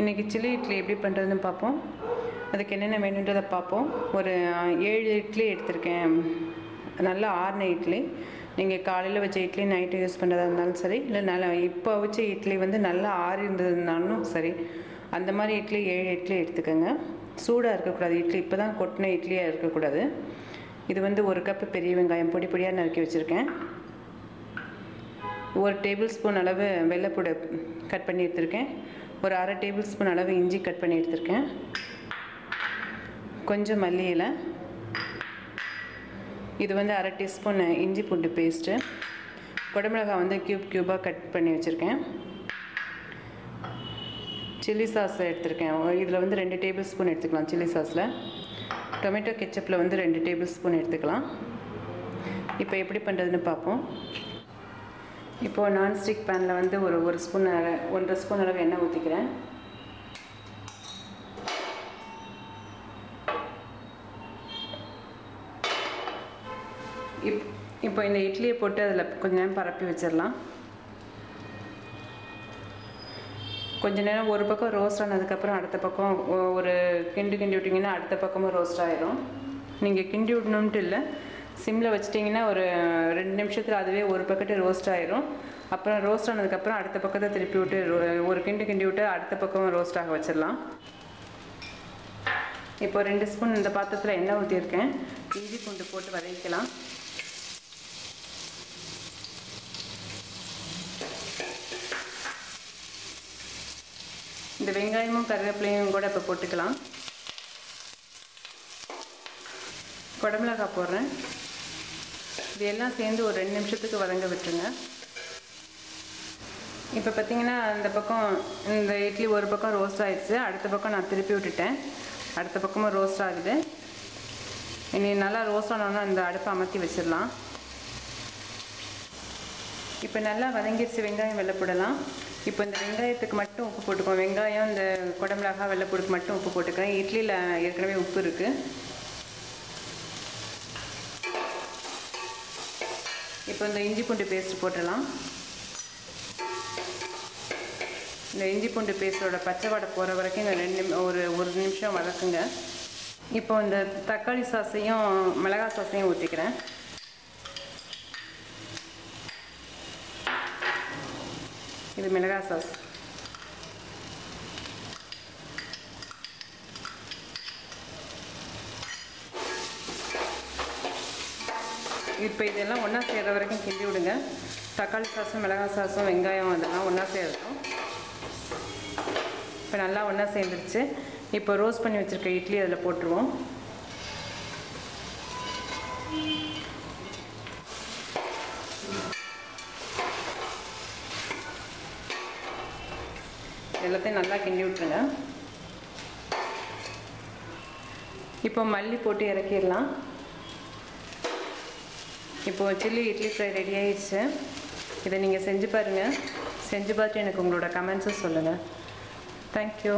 இன்றைக்கி சில்லி இட்லி எப்படி பண்ணுறதுன்னு பார்ப்போம். அதுக்கு என்னென்ன வேணுன்றதை பார்ப்போம். ஒரு ஏழு இட்லி எடுத்திருக்கேன். நல்லா ஆறுன இட்லி. நீங்கள் காலையில் வச்ச இட்லி நைட்டு யூஸ் பண்ணுறதா இருந்தாலும் சரி இல்லை நல்லா இப்போ வச்ச இட்லி வந்து நல்லா ஆறி இருந்ததுனாலும் சரி அந்த மாதிரி இட்லி ஏழு இட்லி எடுத்துக்கோங்க. சூடாக இருக்கக்கூடாது. இட்லி இப்போ தான் கொட்டின இட்லியாக இருக்கக்கூடாது. இது வந்து ஒரு கப்பு பெரிய வெங்காயம் பொடி பொடியாக நறுக்கி வச்சுருக்கேன். ஒரு டேபிள் ஸ்பூன் அளவு வெள்ளைப்பூடை கட் பண்ணி எடுத்திருக்கேன். ஒரு அரை டேபிள் ஸ்பூன் அளவு இஞ்சி கட் பண்ணி எடுத்திருக்கேன். கொஞ்சம் மல்லி இலை. இது வந்து அரை டீஸ்பூன் இஞ்சி பூண்டு பேஸ்ட்டு. குடமிளகாய் வந்து க்யூப் க்யூபாக கட் பண்ணி வச்சுருக்கேன். சில்லி சாஸ் எடுத்திருக்கேன். இதில் வந்து ரெண்டு டேபிள் ஸ்பூன் எடுத்துக்கலாம் சில்லி சாஸில். டொமேட்டோ கெச்சப்பில் வந்து ரெண்டு டேபிள் ஸ்பூன் எடுத்துக்கலாம். இப்போ எப்படி பண்ணுறதுன்னு பார்ப்போம். இப்போது நான்ஸ்டிக் பேனில் வந்து ஒரு ஒரு ஸ்பூன் அள- ஒன்றரை ஸ்பூன் அளவு எண்ணெய் ஊற்றிக்கிறேன் இப் இப்போ இந்த இட்லியை போட்டு அதில் கொஞ்ச நேரம் பரப்பி வச்சிடலாம். கொஞ்ச நேரம் ஒரு பக்கம் ரோஸ்ட் ஆனதுக்கப்புறம் அடுத்த பக்கம் ஒரு கிண்டு கிண்டி விட்டிங்கன்னா அடுத்த பக்கமும் ரோஸ்ட் ஆயிரும். நீங்கள் கிண்டி விடணும்ட்டு இல்லை. சிம்மில் வச்சிட்டிங்கன்னா ஒரு ரெண்டு நிமிஷத்தில் அதுவே ஒரு பக்கத்து ரோஸ்ட் ஆயிரும். அப்புறம் ரோஸ்ட் ஆனதுக்கப்புறம் அடுத்த பக்கத்தை திருப்பி விட்டு ஒரு கிண்டு கிண்டி விட்டு அடுத்த பக்கம் ரோஸ்ட் ஆக வச்சிடலாம். இப்போ ரெண்டு ஸ்பூன் இந்த பாத்திரத்தில் எண்ணெய் ஊற்றியிருக்கேன் இஞ்சி பூண்டு போட்டு வதக்கலாம். இந்த வெங்காயமும் கருவேப்பிலையும் கூட இப்போ போட்டுக்கலாம். குடமிளகாய் போடுறேன். இது எல்லாம் சேர்ந்து ஒரு ரெண்டு நிமிஷத்துக்கு வதங்க விட்டுருங்க. இப்போ பார்த்தீங்கன்னா அந்த பக்கம் இந்த இட்லி ஒரு பக்கம் ரோஸ்ட் ஆகிடுச்சு அடுத்த பக்கம் நான் திருப்பி விட்டுட்டேன். அடுத்த பக்கமும் ரோஸ்ட் ஆகுது. இனி நல்லா ரோஸ்ட் ஆனோன்னா இந்த அடுப்பை அமர்த்தி வச்சிடலாம். இப்போ நல்லா வதங்கிடுச்சு வெங்காயம் வெள்ளை போடலாம். இப்போ இந்த வெங்காயத்துக்கு மட்டும் உப்பு போட்டுக்கோம் வெங்காயம் இந்த குடமிளகாய் வெள்ளைப்பூடுக்கு மட்டும் உப்பு போட்டுக்கிறேன். இட்லியில் ஏற்கனவே உப்பு இருக்குது இப்போ இந்த இஞ்சி பூண்டு பேஸ்ட் போட்டுடலாம். இந்த இஞ்சி பூண்டு பேஸ்ட்டோட பச்சை வடை போகிற வரைக்கும் இந்த ரெண்டு நிமி- ஒரு ஒரு நிமிஷம் வதக்குங்க. இப்போ இந்த தக்காளி சாஸையும் மிளகாய் சாஸையும் ஊற்றிக்கிறேன் இது மிளகாய் சாஸ். இப்போ இதெல்லாம் ஒன்றா சேர்கிற வரைக்கும் கிண்டி விடுங்க. தக்காளி சாசம் மிளகாய் சாசம் வெங்காயம் அதெல்லாம் ஒன்றா சேர்த்தும் இப்போ நல்லா ஒன்றா சேர்ந்துருச்சு. இப்போ ரோஸ்ட் பண்ணி வச்சுருக்க இட்லி அதில் போட்டுருவோம். எல்லாத்தையும் நல்லா கிண்டி விட்டுருங்க. இப்போ மல்லி போட்டு இறக்கிடலாம். இப்போ சில்லி இட்லி ஃப்ரை ரெடி ஆயிடுச்சு. இதை நீங்கள் செஞ்சு பாருங்கள் செஞ்சு பார்த்து எனக்கு உங்களோட கமெண்ட்ஸும் சொல்லுங்கள் தேங்க்யூ